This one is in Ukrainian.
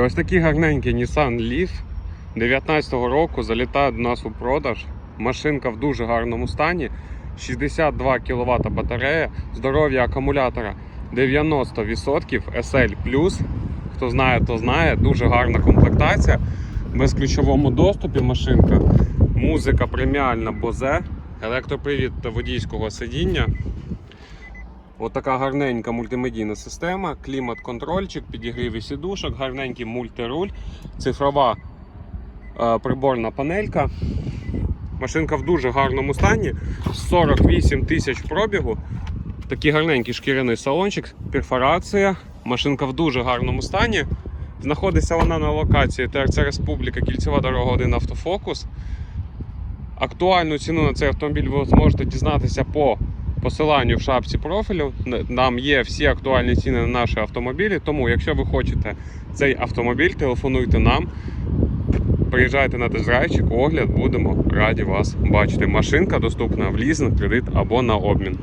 Ось такий гарненький Nissan Leaf 19-го року залітає до нас у продаж. Машинка в дуже гарному стані. 62 кВт батарея, здоров'я акумулятора 90%, SL+. Хто знає, то знає. Дуже гарна комплектація. В безключовому доступі машинка. Музика преміальна Bose, електропривід водійського сидіння. Отака гарненька мультимедійна система, клімат-контрольчик, підігріві сідушок, гарненький мультируль, цифрова е, приборна панелька. Машинка в дуже гарному стані. 48 тисяч пробігу. Такий гарненький шкіряний салончик, перфорація. Машинка в дуже гарному стані. Знаходиться вона на локації ТРЦ Республіка, кільцева дорога 1 автофокус. Актуальну ціну на цей автомобіль ви зможете дізнатися по посиланню в шапці профілю. Там є всі актуальні ціни на наші автомобілі. Тому, якщо ви хочете цей автомобіль, телефонуйте нам. Приїжджайте на тест-драйвчик, огляд, будемо раді вас бачити. Машинка доступна в лізинг, кредит або на обмін.